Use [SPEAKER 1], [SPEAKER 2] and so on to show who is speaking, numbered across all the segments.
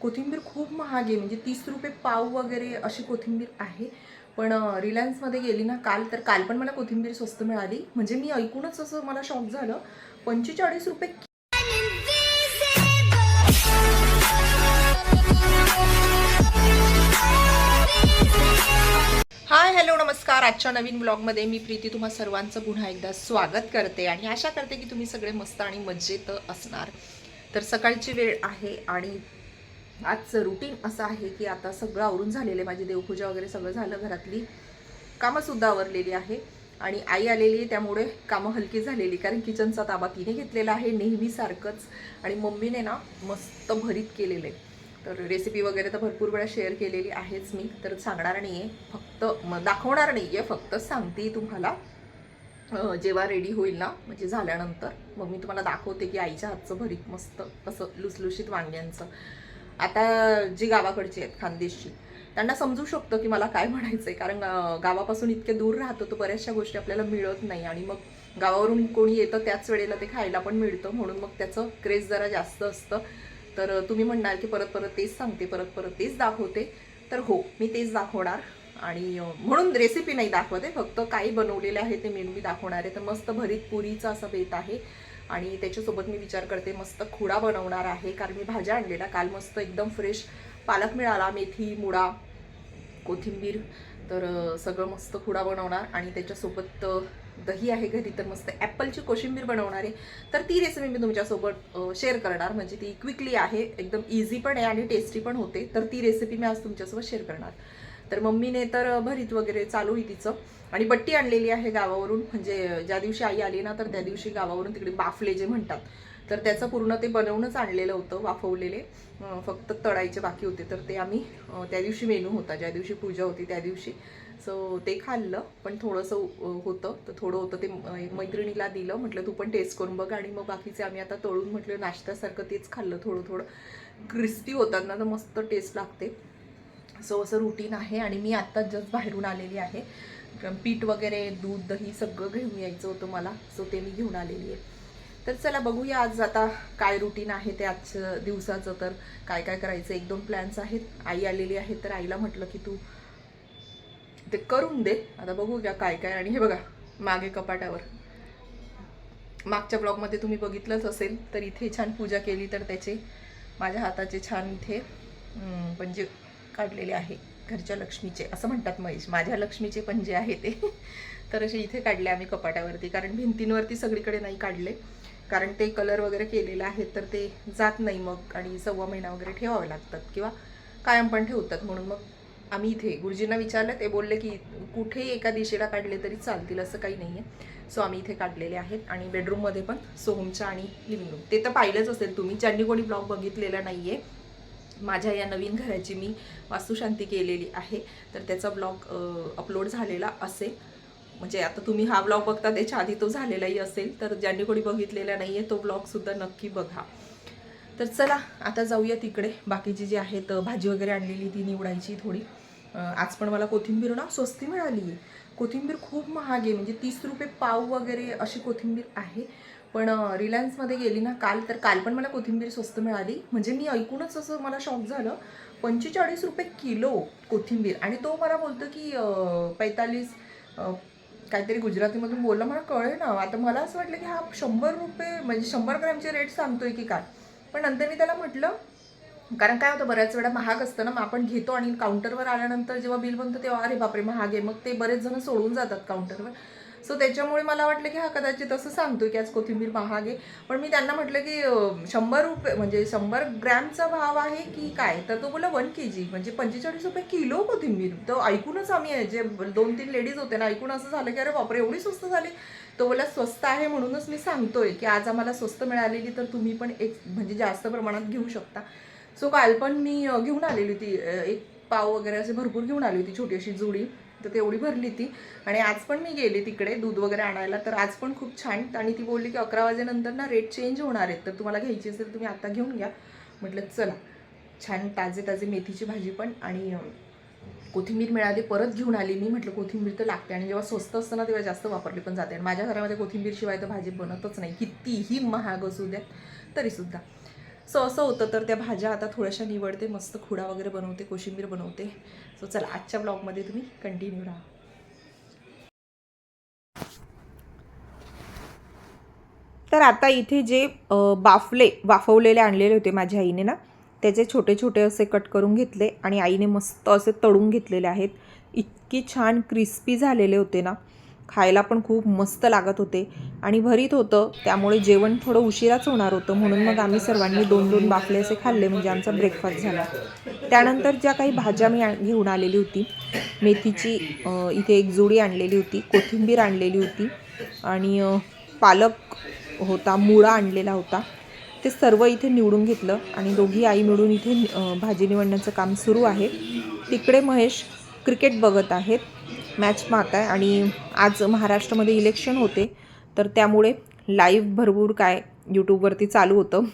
[SPEAKER 1] कोथिंबीर खूप महाग आहे म्हणजे तीस रुपये पाव वगैरे अशी कोथिंबीर आहे. पण रिलायन्समध्ये गेली ना काल तर काल पण मला कोथिंबीर स्वस्त मिळाली. म्हणजे मी ऐकूनच असं मला शॉक झालं. पंचेचाळीस रुपये हाय हॅलो नमस्कार. आजच्या नवीन ब्लॉगमध्ये मी प्रीती. तुम्हा सर्वांचं पुन्हा एकदा स्वागत करते. आणि आशा करते की तुम्ही सगळे मस्त आणि मजेत असणार. तर सकाळची वेळ आहे आणि आजचं रुटीन असं आहे की आता सगळं आवरून झालेलं आहे. माझी देवपूजा वगैरे सगळं झालं घरातली कामंसुद्धा आवरलेली आहे आणि आई आलेली आहे त्यामुळे कामं हलकी झालेली कारण किचनचा ताबा तिने घेतलेला आहे नेहमीसारखंच आणि मम्मीने ना मस्त भरीत केलेलं आहे. तर रेसिपी वगैरे तर भरपूर वेळा शेअर केलेली आहेच मी. तर सांगणार नाही आहे फक्त दाखवणार नाही आहे फक्त सांगते तुम्हाला. जेव्हा रेडी होईल ना म्हणजे झाल्यानंतर मग मी तुम्हाला दाखवते की आईच्या हातचं भरीत मस्त असं लुसलुशीत वांग्यांचं. आता जी गावाकडची आहेत खानदेशची त्यांना समजू शकतं की मला काय म्हणायचं आहे कारण गावापासून इतके दूर राहतो तर बऱ्याचशा गोष्टी आपल्याला मिळत नाही. आणि मग गावावरून कोणी येतं त्याच वेळेला ते खायला पण मिळतं म्हणून मग त्याचं क्रेज जरा जास्त असतं. तर तुम्ही म्हणणार की परत परत तेच सांगते परत परत तेच दाखवते. तर हो मी तेच दाखवणार. आणि म्हणून रेसिपी नाही दाखवते फक्त काही बनवलेले आहे ते मेनू मी दाखवणार आहे. तर मस्त भरीत पुरीचा असा बेत आहे. आणि त्याच्यासोबत मी विचार करते मस्त खुडा बनवणार आहे कारण मी भाज्या आणलेल्या. काल मस्त एकदम फ्रेश पालक मिळाला मेथी मुळा कोथिंबीर. तर सगळं मस्त खुडा बनवणार. आणि त्याच्यासोबत दही आहे घरी तर मस्त ॲपलची कोशिंबीर बनवणार आहे. तर ती रेसिपी मी तुमच्यासोबत शेअर करणार. म्हणजे ती क्विकली आहे एकदम इझी पण आहे आणि टेस्टी पण होते. तर ती रेसिपी मी आज तुमच्यासोबत शेअर करणार. तर मम्मीने तर भरीत वगैरे चालू आहे तिचं. आणि बट्टी आणलेली आहे गावावरून. म्हणजे ज्या दिवशी आई आली ना तर त्या दिवशी गावावरून तिकडे बाफले जे म्हणतात. तर त्याचं पूर्ण ते बनवूनच आणलेलं होतं वाफवलेले. फक्त तळायचे बाकी होते. तर ते आम्ही त्या दिवशी मेनू होता. ज्या दिवशी पूजा होती त्या दिवशी. सो ते खाल्लं. पण थोडंसं होतं. तर थोडं होतं ते मैत्रिणीला दिलं. म्हटलं तू पण टेस्ट करून बघ. आणि मग बाकीचे आम्ही आता तळून म्हटलं नाश्त्यासारखं तेच खाल्लं थोडं थोडं. क्रिस्पी होतात ना तर मस्त टेस्ट लागते. सो असं रुटीन आहे आणि मी आत्ताच जस्ट बाहेरून आलेली आहे. पीठ वगैरे दूध दही सगळं घेऊन यायचं होतं मला. सो ते मी घेऊन आलेली आहे. तर चला बघूया आज आता काय रुटीन आहे ते आजच्या दिवसाचं. तर काय काय करायचं? एक दोन प्लॅन्स आहेत. आई आलेली आहे तर आईला म्हटलं की तू ते करून दे. आता बघूया काय काय. आणि हे बघा मागे कपाटावर. मागच्या ब्लॉगमध्ये तुम्ही बघितलंच असेल तर इथे छान पूजा केली तर त्याचे माझ्या हाताचे छान इथे म्हणजे काढलेले आहे घरच्या लक्ष्मीचे असं म्हणतात महेश. माझ्या लक्ष्मीचे पण जे आहे ते. तर असे इथे काढले आम्ही कपाटावरती कारण भिंतींवरती सगळीकडे नाही काढले. कारण ते कलर वगैरे केलेलं आहेत तर ते जात नाही मग आणि सव्वा महिना वगैरे ठेवावे लागतात किंवा कायम पण ठेवतात. म्हणून मग आम्ही इथे गुरुजींना विचारलं ते बोलले की कुठेही एका दिशेला काढले तरी चालतील असं काही नाही आहे सो आम्ही इथे काढलेले आहेत आणि बेडरूममध्ये पण सोहमच्या आणि लिव्हिंग रूम ते तर पाहिलंच असेल तुम्ही. ज्यांनी कोणी ब्लॉग बघितलेला नाही आहे माझ्या या नवीन घराची मी वास्तुशांती केलेली आहे. तर त्याचा ब्लॉग अपलोड झालेला असेल. म्हणजे आता तुम्ही हा ब्लॉग बघता त्याच्या आधी तो झालेलाही असेल. तर ज्यांनी कोणी बघितलेला नाही आहे तो ब्लॉगसुद्धा नक्की बघा. तर चला आता जाऊया तिकडे. बाकीची जी आहेत भाजी वगैरे आणलेली ती निवडायची थोडी. आज पण मला कोथिंबीर ना स्वस्ती मिळाली आहे कोथिंबीर खूप महाग आहे. म्हणजे तीस रुपये पाव वगैरे अशी कोथिंबीर आहे. पण रिलायन्समध्ये गेली ना काल तर काल पण मला कोथिंबीर स्वस्त मिळाली. म्हणजे मी ऐकूनच असं मला शॉक झालं. पंचेचाळीस रुपये किलो कोथिंबीर. आणि तो मला बोलतो की पैतालीस काहीतरी गुजरातीमधून बोलला. मला कळे ना आता मला असं वाटलं की हा शंभर रुपये म्हणजे शंभर ग्रॅमचे रेट सांगतोय की काय? पण नंतर मी त्याला म्हटलं कारण काय होतं बऱ्याच वेळा महाग असतं ना मग आपण घेतो आणि काउंटरवर आल्यानंतर जेव्हा बिल बनतं तेव्हा अरे बापरे महाग आहे. मग ते बरेच जण सोडून जातात काउंटरवर सो त्याच्यामुळे मला वाटलं की हा कदाचित असं सांगतो की आज कोथिंबीर महाग. आहे पण मी त्यांना म्हटलं की शंभर रुपये म्हणजे शंभर ग्रॅमचा भाव आहे की काय? तर तो बोला वन के जी. म्हणजे पंचेचाळीस रुपये किलो कोथिंबीर. तो ऐकूनच आम्ही जे दोन तीन लेडीज होते ना ऐकून असं झालं की अरे बापरे एवढी स्वस्त झाली. तो बोला स्वस्त आहे म्हणूनच मी सांगतोय की आज आम्हाला स्वस्त मिळालेली तर तुम्ही पण एक म्हणजे जास्त प्रमाणात घेऊ शकता. सो काल पण मी घेऊन आलेली होती एक पाव वगैरे असे भरपूर घेऊन आली होती छोटी अशी जुडी. तर तेवढी भरली ती. आणि आज पण मी गेले तिकडे दूध वगैरे आणायला. तर आज पण खूप छान. आणि ती बोलली की अकरा वाजेनंतर ना रेट चेंज होणार आहेत. तर तुम्हाला घ्यायची असेल तर तुम्ही आता घेऊन घ्या. म्हटलं चला. छान ताजे ताजे मेथीची भाजी पण आणि कोथिंबीर मिळाली परत घेऊन आली मी. म्हटलं कोथिंबीर तर लागते. आणि जेव्हा स्वस्त असतं ना तेव्हा जास्त वापरली पण जाते. आणि माझ्या घरामध्ये कोथिंबीर शिवाय तर भाजी बनतच नाही. कितीही महाग असू द्या तरीसुद्धा. सो असं होतं तर त्या भाज्या आता थोड्याशा निवडते मस्त खुडा वगैरे बनवते कोशिंबीर बनवते. सो चला आजच्या ब्लॉगमध्ये तुम्ही कंटिन्यू राहा. तर आता इथे जे बाफले वाफवलेले आणलेले होते माझ्या आईने ना त्याचे छोटे छोटे असे कट करून घेतले आणि आईने मस्त असे तळून घेतलेले आहेत. इतके छान क्रिस्पी झालेले होते ना. खायला पण खूप मस्त लागत होते. आणि भरीत होतं त्यामुळे जेवण थोडं उशिराच होणार होतं. म्हणून मग आम्ही सर्वांनी दोन दोन बाफले असे खाल्ले म्हणजे आमचा ब्रेकफास्ट झाला. त्यानंतर ज्या काही भाज्या मी आण- घेऊन आलेली होती मेथीची इथे एक जुडी आणलेली होती कोथिंबीर आणलेली होती आणि पालक होता मुळा आणलेला होता. ते सर्व इथे निवडून घेतलं आणि दोघी आई मिळून इथे भाजी निवडण्याचं काम सुरू आहे. तिकडे महेश क्रिकेट बघत आहेत. मॅच पाहत आहे आणि आज महाराष्ट्रामध्ये इलेक्शन होते. तर त्यामुळे लाईव्ह भरपूर काय यूट्यूबवरती चालू होतं.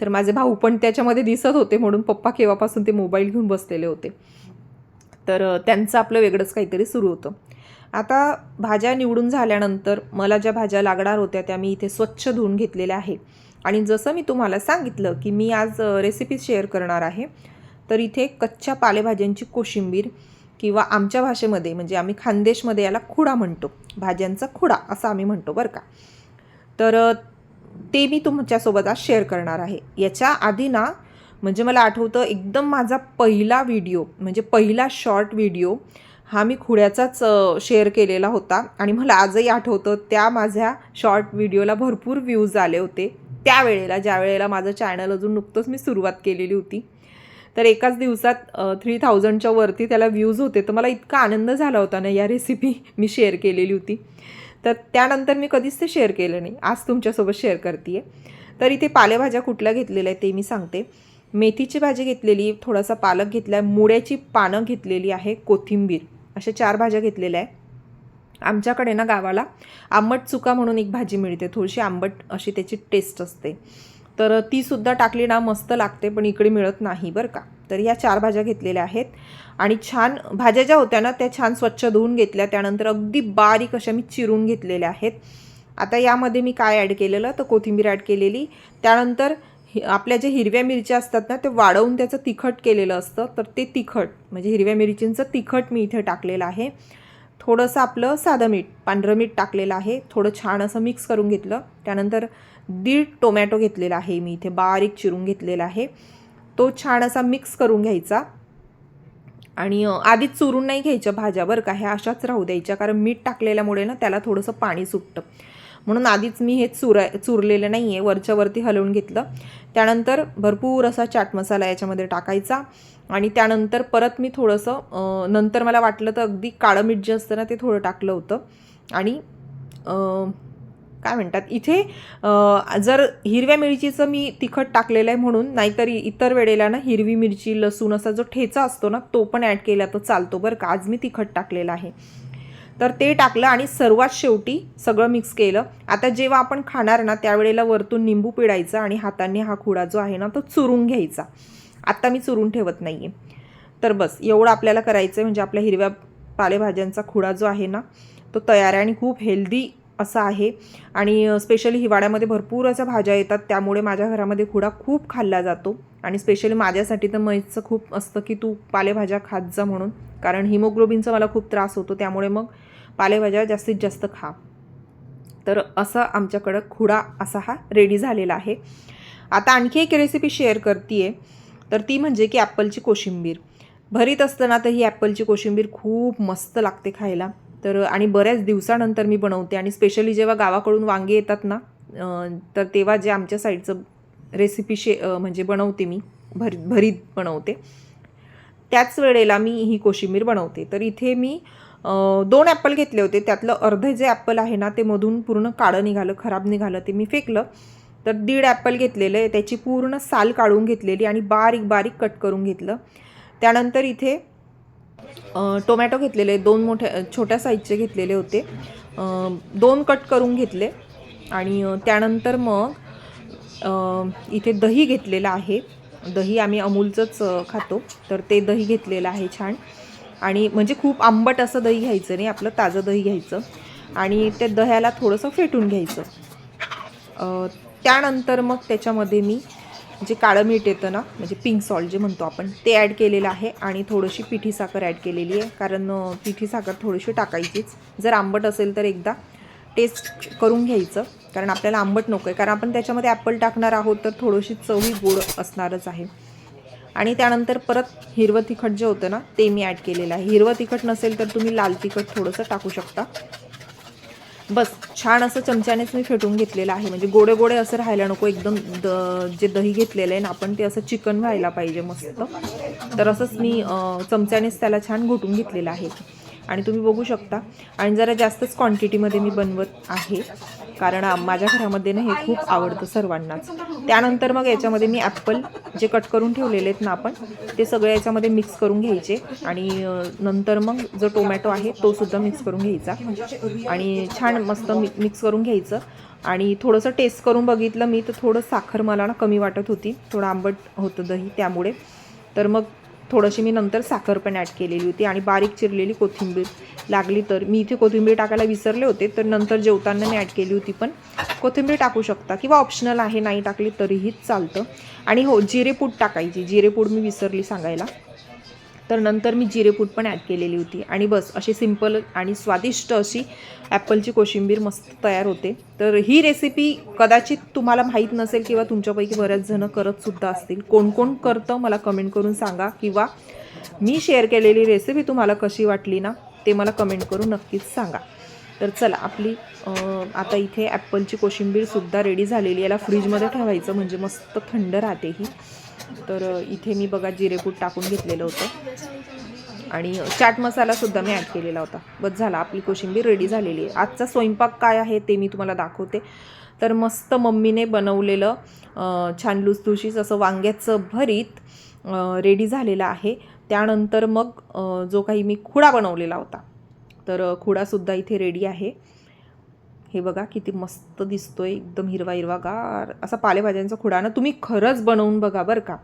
[SPEAKER 1] तर माझे भाऊ पण त्याच्यामध्ये दिसत होते म्हणून पप्पा केव्हापासून ते मोबाईल घेऊन बसलेले होते. तर त्यांचं आपलं वेगळंच काहीतरी सुरू होतं. आता भाज्या निवडून झाल्यानंतर मला ज्या भाज्या लागणार होत्या त्या मी इथे स्वच्छ धुवून घेतलेल्या आहे. आणि जसं मी तुम्हाला सांगितलं की मी आज रेसिपी शेअर करणार आहे. तर इथे कच्च्या पालेभाज्यांची कोशिंबीर किंवा आमच्या भाषेमध्ये म्हणजे आम्ही खानदेशमध्ये याला खुडा म्हणतो. भाज्यांचा खुडा असं आम्ही म्हणतो बरं का. तर ते मी तुमच्यासोबत आज शेअर करणार आहे. याच्या आधी ना म्हणजे मला आठवतं एकदम माझा पहिला व्हिडिओ म्हणजे पहिला शॉर्ट व्हिडिओ हा मी खुड्याचाच शेअर केलेला होता. आणि मला आजही आठवतं त्या माझ्या शॉर्ट व्हिडिओला भरपूर व्ह्यूज आले होते. त्यावेळेला ज्या वेळेला माझं चॅनल अजून नुकतंच मी सुरुवात केलेली होती. तर एकाच दिवसात थ्री थाउजंडच्या वरती त्याला व्ह्यूज होते. तर मला इतका आनंद झाला होता ना या रेसिपी मी शेअर केलेली होती. तर त्यानंतर मी कधीच ते शेअर केलं नाही. आज तुमच्यासोबत शेअर करते तर इथे पालेभाज्या कुठल्या घेतलेल्या आहेत ते मी सांगते. मेथीची भाजी घेतलेली थोडासा पालक घेतला आहे मुळ्याची पानं घेतलेली आहे कोथिंबीर. अशा चार भाज्या घेतलेल्या आहे आमच्याकडे ना गावाला आंबट चुका म्हणून एक भाजी मिळते. थोडीशी आंबट अशी त्याची टेस्ट असते. तर तीसुद्धा टाकली ना मस्त लागते पण इकडे मिळत नाही बरं का. तर ह्या चार भाज्या घेतलेल्या आहेत. आणि छान भाज्या ज्या होत्या ना त्या छान स्वच्छ धुवून घेतल्या. त्यानंतर अगदी बारीक अशा मी चिरून घेतलेल्या आहेत. आता यामध्ये मी काय ॲड केलेलं? तर कोथिंबीर ॲड केलेली. त्यानंतर हि- आपल्या ज्या हिरव्या मिरच्या असतात ना ते वाढवून त्याचं तिखट केलेलं असतं. तर ते तिखट म्हणजे हिरव्या मिरचींचं तिखट मी इथे टाकलेलं आहे. थोडंसं आपलं साधं मीठ पांढरं मीठ टाकलेलं आहे. थोडं छान असं मिक्स करून घेतलं. त्यानंतर दीड टोमॅटो घेतलेला आहे. मी इथे बारीक चिरून घेतलेला आहे. तो छान असा मिक्स करून घ्यायचा. आणि आधीच चुरून नाही घ्यायच्या भाज्या बरं का. ह्या अशाच राहू द्यायच्या. कारण मीठ टाकलेल्यामुळे ना त्याला थोडंसं पाणी सुटतं. म्हणून आधीच मी हे चुरा चुरलेलं नाही आहे वरच्यावरती हलवून घेतलं. त्यानंतर भरपूर असा चाट मसाला याच्यामध्ये टाकायचा. आणि त्यानंतर परत मी थोडंसं नंतर मला वाटलं तर अगदी काळं मीठ जे असतं ना ते थोडं टाकलं होतं. आणि काय म्हणतात इथे जर हिरव्या मिरचीचं मी तिखट टाकलेलं आहे म्हणून नाहीतर इतर वेळेला ना हिरवी मिरची लसूण असा जो ठेचा असतो ना तो पण ॲड केला तर चालतो बरं का. आज मी तिखट टाकलेलं आहे. तर ते टाकलं आणि सर्वात शेवटी सगळं मिक्स केलं. आता जेव्हा आपण खाणार ना त्यावेळेला वरतून निंबू पिळायचा आणि हाताने हा खुडा जो आहे ना तो चुरून घ्यायचा. आत्ता मी चुरून ठेवत नाही आहे तर बस एवढं आपल्याला करायचं आहे म्हणजे आपल्या हिरव्या पालेभाज्यांचा खुडा जो आहे ना तो तयार आहे आणि खूप हेल्दी असं आहे. आणि स्पेशली हिवाळ्यामध्ये भरपूर अशा भाज्या येतात. त्यामुळे माझ्या घरामध्ये खुडा खूप खाल्ला जातो. आणि स्पेशली माझ्यासाठी तर मैचं खूप असतं की तू पालेभाज्या खात जा म्हणून. कारण हिमोग्लोबिनचा मला खूप त्रास होतो. त्यामुळे मग पालेभाज्या जास्तीत जास्त खा. तर असं आमच्याकडं खुडा असा हा रेडी झालेला आहे. आता आणखी एक रेसिपी शेअर करते आहे तर ती म्हणजे की ॲपलची कोशिंबीर. भरीत असताना तर ही ॲपलची कोशिंबीर खूप मस्त लागते खायला. तर आणि बऱ्याच दिवसानंतर मी बनवते. आणि स्पेशली जेव्हा गावाकडून वांगे येतात ना तर तेव्हा जे आमच्या साईडचं रेसिपी शे म्हणजे बनवते मी भर भरीत बनवते. त्याच वेळेला मी ही कोशिंबीर बनवते. तर इथे मी दोन ॲपल घेतले होते. त्यातलं अर्धे जे ॲपल आहे ना ते मधून पूर्ण काळं निघालं खराब निघालं ते मी फेकलं. तर दीड ॲपल घेतलेलं आहे त्याची पूर्ण साल काढून घेतलेली आणि बारीक बारीक कट करून घेतलं. त्यानंतर इथे टोमॅटो घेतलेले दोन मोठ्या छोट्या साईजचे घेतलेले होते. दोन कट करून घेतले. आणि त्यानंतर मग इथे दही घेतलेलं आहे. दही आम्ही अमूलचंच खातो. तर ते दही घेतलेलं आहे छान. आणि म्हणजे खूप आंबट असं दही घ्यायचं नाही आपलं ताजं दही घ्यायचं. आणि त्या दह्याला थोडंसं फेटून घ्यायचं. त्यानंतर मग त्याच्यामध्ये मी जे काळं मीठ येतं ना म्हणजे पिंक सॉल्ट जे म्हणतो आपण ते ॲड केलेलं आहे आणि थोडीशी पिठी साखर ॲड केलेली आहे. कारण पिठी साखर थोडीशी टाकायचीच. जर आंबट असेल तर एकदा टेस्ट करून घ्यायचं. कारण आपल्याला आंबट नको आहे कारण आपण त्याच्यामध्ये ॲपल टाकणार आहोत तर थोडीशी चवी गोड असणारच आहे. आणि त्यानंतर परत हिरवं तिखट जे होतं ना ते मी ॲड केलेलं आहे. हिरवं तिखट नसेल तर तुम्ही लाल तिखट थोडंसं टाकू शकता. बस छान असं चमच्यानेच मी फेटून घेतलेलं आहे. म्हणजे गोडे गोडे असं राहायला नको एकदम द जे दही घेतलेलं आहे ना आपण ते असं चिकन व्हायला पाहिजे मस्त. तर असंच मी चमच्यानेच त्याला छान घोटून घेतलेलं आहे. आणि तुम्ही बघू शकता. आणि जरा जास्तच क्वांटिटीमध्ये मी बनवत आहे. कारण माझ्या घरामध्ये ना हे खूप आवडतं सर्वांनाच त्यानंतर मग याच्यामध्ये मी ॲप्पल जे कट करून ठेवलेले आहेत ना आपण ते सगळे याच्यामध्ये मिक्स करून घ्यायचे. आणि नंतर मग जो टोमॅटो आहे तो सुद्धा मिक्स करून घ्यायचा. आणि छान मस्त मि मिक्स करून घ्यायचं. आणि थोडंसं टेस्ट करून बघितलं मी तर थोडं साखर मला ना कमी वाटत होती. थोडं आंबट होतं दही त्यामुळे. तर मग थोडीशी मी नंतर साखर पण ॲड केलेली होती आणि बारीक चिरलेली कोथिंबीर लागली तर. मी इथे कोथिंबीर टाकायला विसरले होते तर नंतर जेवताना मी ॲड केली होती पण कोथिंबीर टाकू शकता किंवा ऑप्शनल आहे नाही टाकली तरीही चालतं. आणि हो जिरेपूड टाकायची. जिरेपूड मी विसरली सांगायला. तर नंतर मी जिरेपूट पण ॲड केलेली होती. आणि बस अशी सिंपल आणि स्वादिष्ट अशी ॲपलची कोशिंबीर मस्त तयार होते. तर ही रेसिपी कदाचित तुम्हाला माहीत नसेल किंवा तुमच्यापैकी बऱ्याच जणं करतसुद्धा असतील. कोण कोण करतं मला कमेंट करून सांगा किंवा मी शेअर केलेली रेसिपी तुम्हाला कशी वाटली ना ते मला कमेंट करून नक्कीच सांगा. तर चला आपली आता इथे ॲपलची कोशिंबीरसुद्धा रेडी झालेली याला फ्रीजमध्ये ठेवायचं म्हणजे मस्त थंड राहते ही. तर इथे मी बघा जिरेकूट टाकून घेतलेलं होतं. आणि चाट मसालासुद्धा मी ॲड केलेला होता. बस झाला आपली कोशिंबीर रेडी झालेली आहे. आजचा स्वयंपाक काय आहे ते मी तुम्हाला दाखवते. तर मस्त मम्मीने बनवलेलं छान लुसलुशीस असं वांग्याचं भरीत रेडी झालेलं आहे. त्यानंतर मग जो काही मी खुडा बनवलेला होता. तर खुडासुद्धा इथे रेडी आहे. हे बघा किती मस्त दिसतोय एकदम हिरवा हिरवागार असा पालेभाज्यांचा खुडा. ना तुम्ही खरंच बनवून बघा बरं का.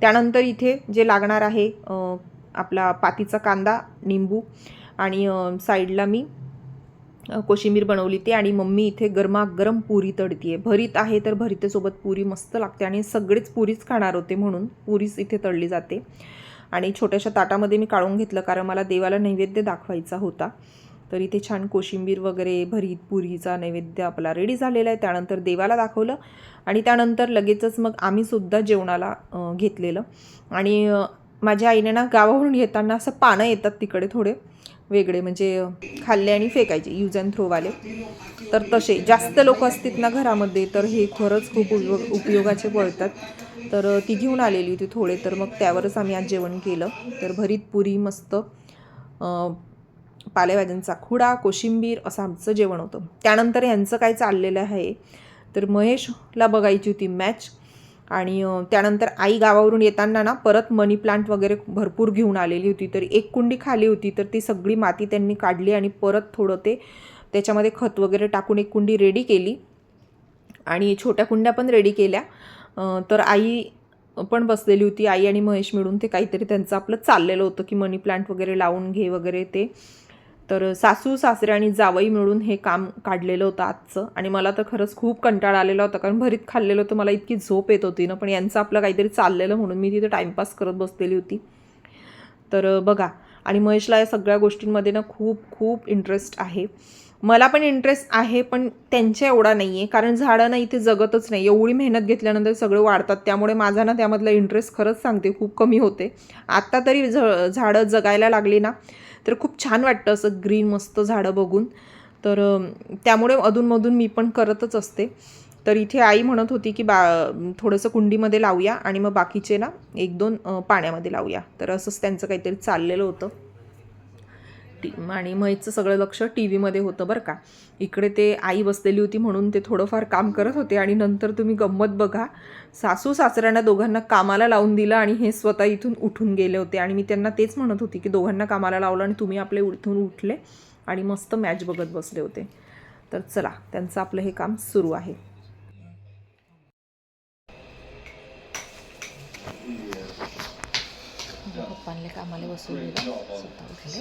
[SPEAKER 1] त्यानंतर इथे जे लागणार आहे आपला पातीचा कांदा निंबू आणि साईडला मी कोशिंबीर बनवली ती आणि मम्मी इथे गरमागरम पुरी तळती आहे भरीत आहे तर भरीतेसोबत पुरी मस्त लागते आणि सगळेच पुरीच खाणार होते म्हणून पुरीच इथे तळली जाते. आणि छोट्याशा ताटामध्ये मी काढून घेतलं कारण मला देवाला नैवेद्य दाखवायचा होता. तर इथे छान कोशिंबीर वगैरे भरीत पुरीचा नैवेद्य आपला रेडी झालेला आहे. त्यानंतर देवाला दाखवलं आणि त्यानंतर लगेचच मग आम्हीसुद्धा जेवणाला घेतलेलं. आणि माझ्या आईने ना गावावरून येताना असं पानं येतात तिकडे थोडे. वेगळे म्हणजे खाल्ले आणि फेकायचे यूज अँड थ्रोवाले तर तसे जास्त लोक असतात ना घरामध्ये तर हे खरंच खूप उपयोग उपयोगाचे पडतात. तर ती घेऊन आलेली होती थोडे तर मग त्यावरच आम्ही आज जेवण केलं. तर भरीत पुरी मस्त पालेभाज्यांचा खुडा कोशिंबीर असं आमचं जेवण होतं. त्यानंतर यांचं काय चाललेलं आहे तर महेशला बघायची होती मॅच आणि त्यानंतर आई गावावरून येताना ना परत मनी प्लांट वगैरे भरपूर घेऊन आलेली होती. तर एक कुंडी खाली होती तर ती सगळी माती त्यांनी काढली आणि परत थोडं ते त्याच्यामध्ये खत वगैरे टाकून एक कुंडी रेडी केली. आणि छोट्या कुंड्या पण रेडी केल्या. तर आई पण बसलेली होती. आई आणि महेश मिळून ते काहीतरी त्यांचं आपलं चाललेलं होतं की मनी प्लांट वगैरे लावून घे वगैरे ते. तर सासू सासरे आणि जावई मिळून हे काम काढलेलं होतं आजचं. आणि मला तर खरंच खूप कंटाळा आलेला होता कारण भरीत खाल्लेलं होतं मला इतकी झोप येत होती ना. पण यांचं आपलं काहीतरी चाललेलं म्हणून मी तिथे टाईमपास करत बसलेली होती. तर बघा आणि महेशला या सगळ्या गोष्टींमध्ये ना खूप खूप इंटरेस्ट आहे. मला पण इंटरेस्ट आहे पण त्यांच्या एवढा नाही आहे कारण झाडं ना इथे जगतच नाही. एवढी मेहनत घेतल्यानंतर सगळे वाढतात. त्यामुळे माझा ना त्यामधला इंटरेस्ट खरंच सांगते खूप कमी होते. आत्ता तरी झ झाडं जगायला लागली ना तर खूप छान वाटतं असं ग्रीन मस्त झाडं बघून. तर त्यामुळे अधूनमधून मी पण करतच असते. तर इथे आई म्हणत होती की बा थोडंसं कुंडीमध्ये लावूया आणि मग बाकीचे ना एक दोन पाण्यामध्ये लावूया. तर असंच त्यांचं काहीतरी चाललेलं होतं. टी आणि महेशचं सगळं लक्ष टी व्हीमध्ये होतं बरं का. इकडे ते आई बसलेली होती म्हणून ते थोडंफार काम करत होते आणि नंतर तुम्ही गंमत बघा सासू सासऱ्यांना दोघांना कामाला लावून दिलं आणि हे स्वतः इथून उठून गेले होते. आणि मी त्यांना तेच म्हणत होती की दोघांना कामाला लावलं आणि तुम्ही आपले इथून उठले आणि मस्त मॅच बघत बसले होते. तर चला त्यांचं आपलं हे काम सुरू आहे. i'm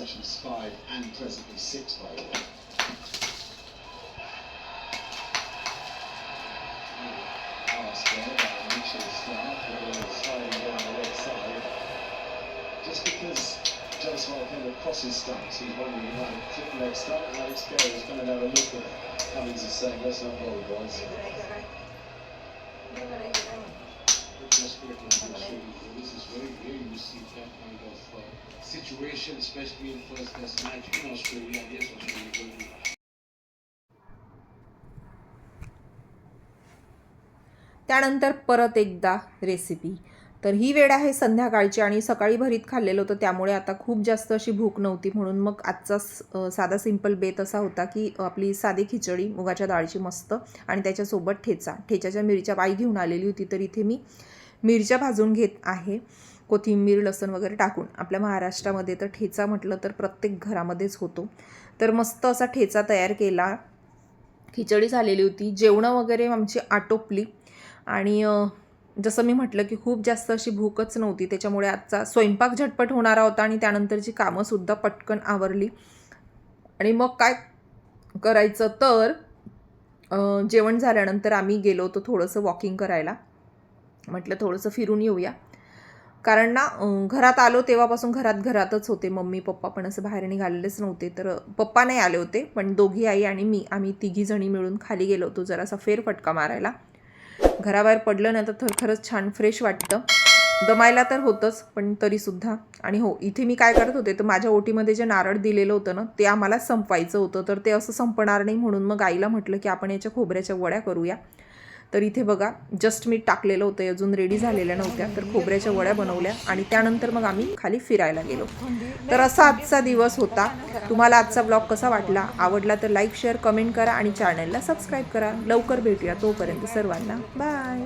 [SPEAKER 2] actually five and presently six by the way. Uh, uh, Just because James Martin crosses stumps, he's wondering about it. Triple leg start, Alex Gary he's going to have a look at Cummings is saying, let's not worry, boys.
[SPEAKER 3] Especially in first test match in Australia. Yes, Australia
[SPEAKER 1] त्यानंतर परत एकदा recipe तर ही वेळ आहे संध्याकाळची आणि सकाळी भरीत खाल्लेलं होतं त्यामुळे आता खूप जास्त अशी भूक नव्हती. म्हणून मग आजचा साधा सिंपल बेत असा होता की आपली साधी खिचडी मुगाच्या डाळीची मस्त आणि त्याच्यासोबत ठेचा. ठेच्याच्या मिरच्या बाई घेऊन आलेली होती तर इथे मी मिरच्या भाजून घेत आहे. कोथिंबीर लसण वगैरे टाकून आपल्या महाराष्ट्रामध्ये तर ठेचा म्हटलं तर प्रत्येक घरामध्येच होतो. तर मस्त असा ठेचा तयार केला. खिचडी झालेली होती. जेवणं वगैरे आमची आटोपली. आणि जसं मी म्हटलं की खूप जास्त अशी भूकच नव्हती. त्याच्यामुळे आजचा स्वयंपाक झटपट होणारा होता आणि त्यानंतरची कामंसुद्धा पटकन आवरली. आणि मग काय करायचं तर जेवण झाल्यानंतर आम्ही गेलो होतो थोडंसं वॉकिंग करायला. म्हटलं थोडंसं फिरून येऊया. कारण ना घरात आलो तेव्हापासून घरात घरातच होते. मम्मी पप्पा पण असं बाहेर निघालेलेच नव्हते. तर पप्पा नाही आले होते पण दोघी आई आणि मी आम्ही तिघी जणी मिळून खाली गेलो होतो जरासा फेरफटका मारायला. घराबाहेर पडलं नाही तर तर खरंच छान फ्रेश वाटतं. दमायला तर होतंच पण तरीसुद्धा. आणि हो इथे मी काय करत होते तर माझ्या ओटीमध्ये जे नारळ दिलेलं होतं ना ते आम्हाला संपवायचं होतं. तर ते असं संपणार नाही म्हणून मग आईला म्हटलं की आपण याच्या खोबऱ्याच्या वड्या करूया. तर इथे बघा जस्ट मी टाकलेलं होतं अजून रेडी झालेल्या नव्हत्या तर खोबऱ्याच्या वड्या बनवल्या आणि त्यानंतर मग आम्ही खाली फिरायला गेलो. तर असा आजचा दिवस होता. तुम्हाला आजचा ब्लॉग कसा वाटला? आवडला तर लाईक शेअर कमेंट करा आणि चॅनलला सबस्क्राईब करा. लवकर भेटूया तोपर्यंत सर्वांना. बाय